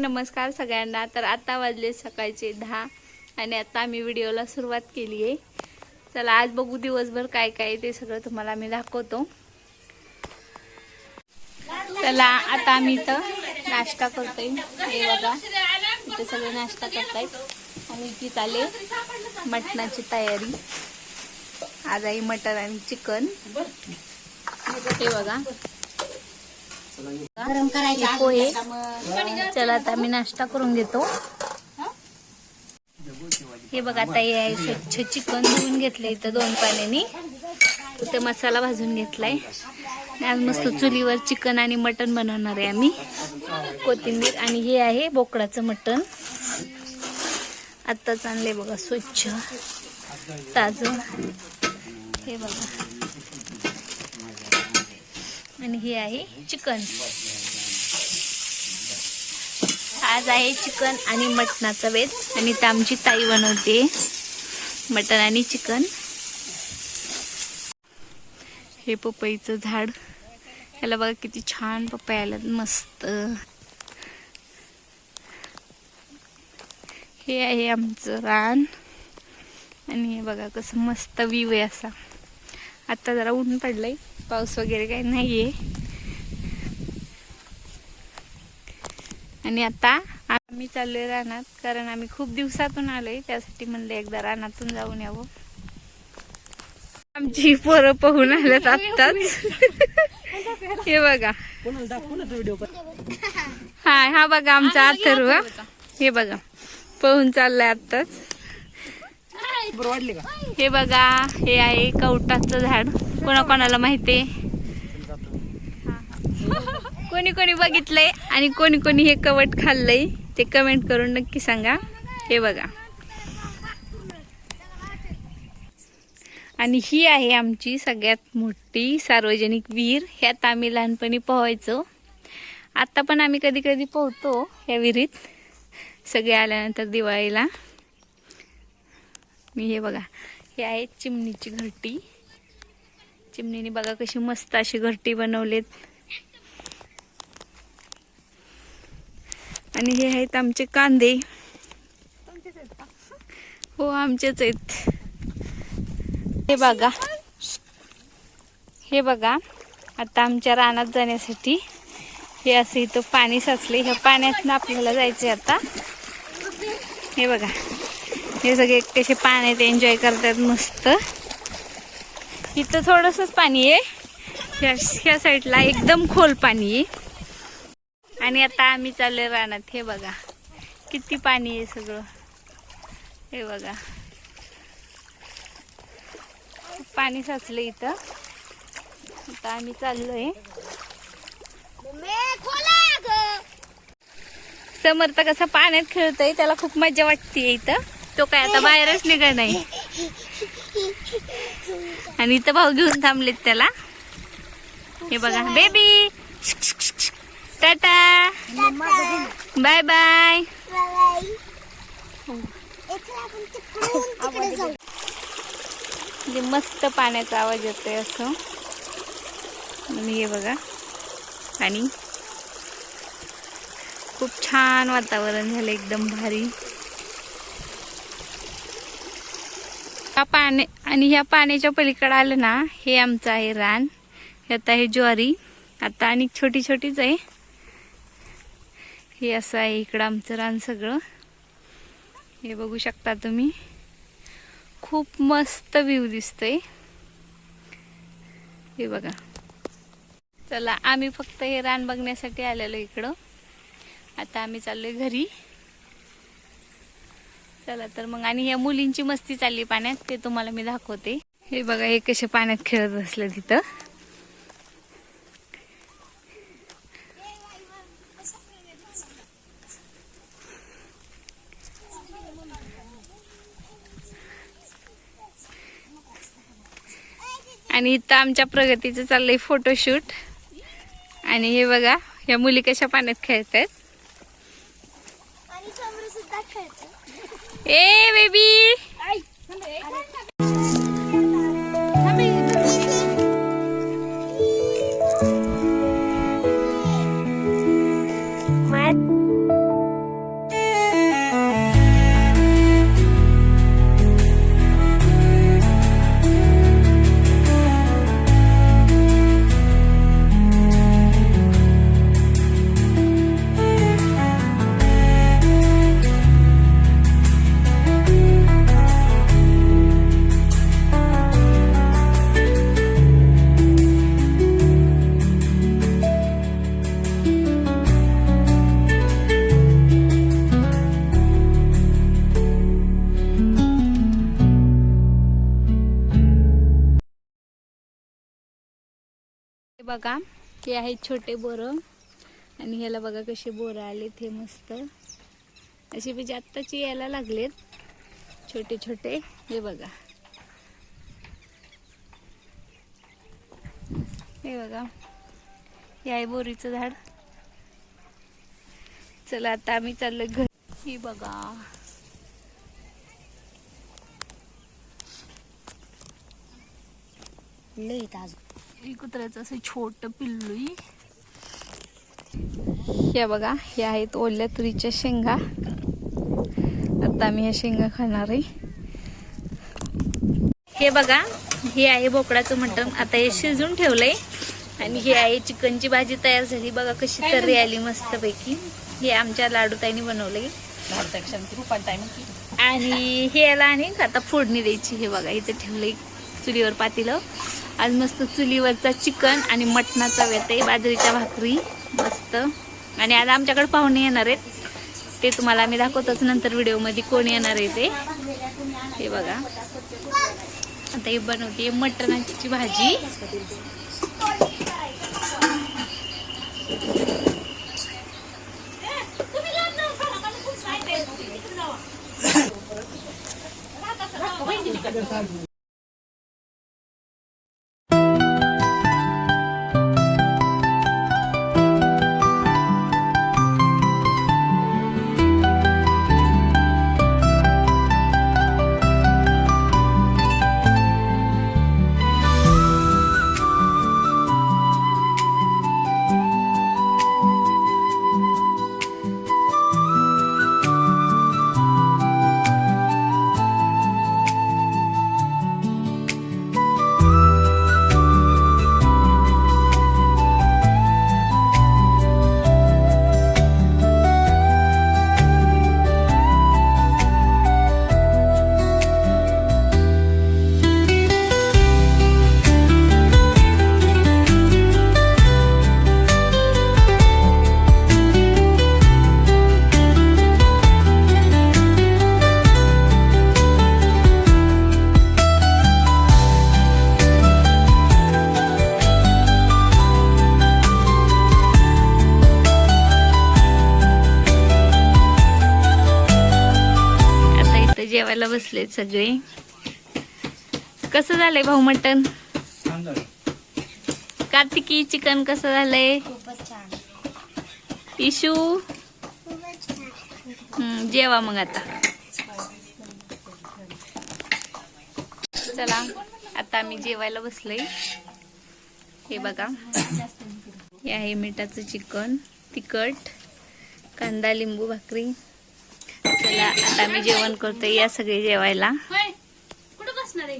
नमस्कार सगळ्यांना. तर आता वाजले सकाळचे दहा आणि आता आम्ही व्हिडिओला सुरुवात केली आहे चला आज बघू दिवसभर काय काय ते सगळं तुम्हाला मी दाखवतो. चला आता आम्ही इथं नाश्ता करतोय. हे बघा इथे सगळे नाश्ता करतायत. आणि इथे आले मटणाची तयारी. आज आई मटण आणि चिकन. हे बघा पोहे चला आता मी नाश्ता करून घेतो. हे? बघा आता हे आहे स्वच्छ चिकन धुवून घेतलं इथं दोन पाण्याने. इथे मसाला भाजून घेतलाय. आज मस्त चुलीवर चिकन आणि मटन बनवणार आहे आम्ही. कोथिंबीर आणि हे आहे बोकडाचं मटण आत्ताच आणले बघा स्वच्छ ताज. हे बघा. आणि हे आहे चिकन. आज आहे चिकन आणि मटणाचा वेद आणि तर आमची ताई बनवते मटण आणि चिकन. हे पपईचं झाड. याला बघा किती छान पपई आल्यात मस्त. हे आहे आमचं रान. आणि हे बघा कसं मस्त व्ह्यू आहे असा. आता जरा ऊन पडलंय. पाऊस वगैरे काही नाहीये. आणि आता आम्ही चाललोय रानात कारण आम्ही खूप दिवसातून आलोय त्यासाठी म्हणलं एकदा रानातून जाऊन यावं. आमची पोरं पाहून आल्यात आत्ताच. हे बघा. हा हा बघा आमचा अथर्व. हे बघा. पाहून चाललाय आत्ताच. हे बघा हे आहे कवटाचं झाड. कोणा कोणाला माहितीये कोणी कोणी बघितलंय आणि कोणी कोणी हे कवट खाल्लंय ते कमेंट करून नक्की सांगा. हे बघा. आणि ही आहे आमची सगळ्यात मोठी सार्वजनिक विहीर. ह्यात आम्ही लहानपणी पोहायचो. आता पण आम्ही कधी कधी पोहतो ह्या विहिरीत. सगळे आल्यानंतर दिवाळीला. मी हे बघा. हे आहे चिमणीची घरटी. चिमणीने बघा कशी मस्त अशी घरटी बनवलेत. आणि हे आहेत आमचे कांदे. हो आमचेच आहेत. हे बघा. हे बघा. आता आमच्या रानात जाण्यासाठी हे असं इथं पाणी साचले ह्या पाण्यातनं आपल्याला जायचे आता. हे बघा. हे सगळे कसे पाण्यात एन्जॉय करतात मस्त. इथं थोडंसंच पाणी आहे. ह्या ह्या साईडला एकदम खोल पाणी आहे. आणि आता आम्ही चाललोय रानात. हे बघा. किती पाणी आहे सगळं. हे बघा. पाणी साचलं इथं. आता आम्ही चाललोय. समर्थ कसा पाण्यात खेळतोय त्याला खूप मजा वाटते इथं. तो काय आता बाहेरच निघत नाही. आणि इथं भाऊ घेऊन थांबलेत त्याला. हे बघा बेबी टाटा. बाय बाय म्हणजे मस्त पाण्याचा आवाज येतोय असं. आणि हे बघा. आणि खूप छान वातावरण झालं एकदम भारी. हा पाणी आणि ह्या पाण्याच्या पलीकडे आलं ना हे आमचं आहे रान. ह्यात आहे ज्वारी. आता आणि छोटी छोटीच आहे. हे असं आहे इकडं आमचं रान सगळं. हे बघू शकता तुम्ही. खूप मस्त व्ह्यू दिसतोय. हे बघा. चला आम्ही फक्त हे रान बघण्यासाठी आलेलो इकडं. आता आम्ही चाललोय घरी. चला तर मग. आणि या मुलींची मस्ती चालली पाण्यात ते तुम्हाला मी दाखवते. हे बघा हे कसे पाण्यात खेळत बसले तिथं. आणि इथं आमच्या प्रगतीचं चाललंय फोटोशूट आणि हे बघा ह्या मुली कशा पाण्यात खेळत आहेत ए बेबी बघा हे आहेत छोटे बोरं. आणि ह्याला बघा कसे बोरं आलेत हे मस्त. असे म्हणजे आत्ताचे यायला लागलेत छोटे छोटे. हे बघा. हे बघा. हे आहे बोरीचं झाड. चला आता आम्ही चाललो घर. हे बघा. लई ताज. कुत्र्याचं असं छोट पिल्लू हे बघा हे आहेत ओल्या तुरीच्या शेंगा. आता आम्ही ह्या शेंगा खाणार आहे. हे बघा हे आहे बोकडाचं मटण. आता हे शिजून ठेवलंय. आणि हे आहे चिकनची भाजी तयार झाली. बघा कशी तर्री आली मस्तपैकी. हे आमच्या लाडूताईने बनवलंय. आणि हे याला आणि आता फोडणी द्यायची. हे बघा इथे ठेवलंय चुलीवर पातीलं. आज मस्त चुलीवरचा चिकन आणि मटणाचा व्यत आहे बाजरीच्या भाकरी मस्त. आणि आज आमच्याकडे पाहुणे येणार आहेत. ते तुम्हाला आम्ही दाखवतोच नंतर व्हिडिओमध्ये कोण येणार आहे ते. हे बघा. आता हे बनवते मटणाची भाजी. आहेत सगळे. कसं झालंय भाऊ मटण? कार्तिकी चिकन कसं झालंय? इशू जेवा मग आता. चला आता आम्ही जेवायला बसलोय. हे बघा. हे आहे मिठाचं चिकन तिखट कांदा लिंबू भाकरी. चला आता मी जेवण करतो या सगळे जेवायला. कुठं बसणार आहे?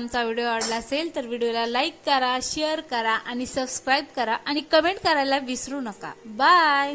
आमचा व्हिडिओ आवडला असेल तर व्हिडिओला लाईक करा शेअर करा आणि सबस्क्राईब करा आणि कमेंट करायला विसरू नका. बाय!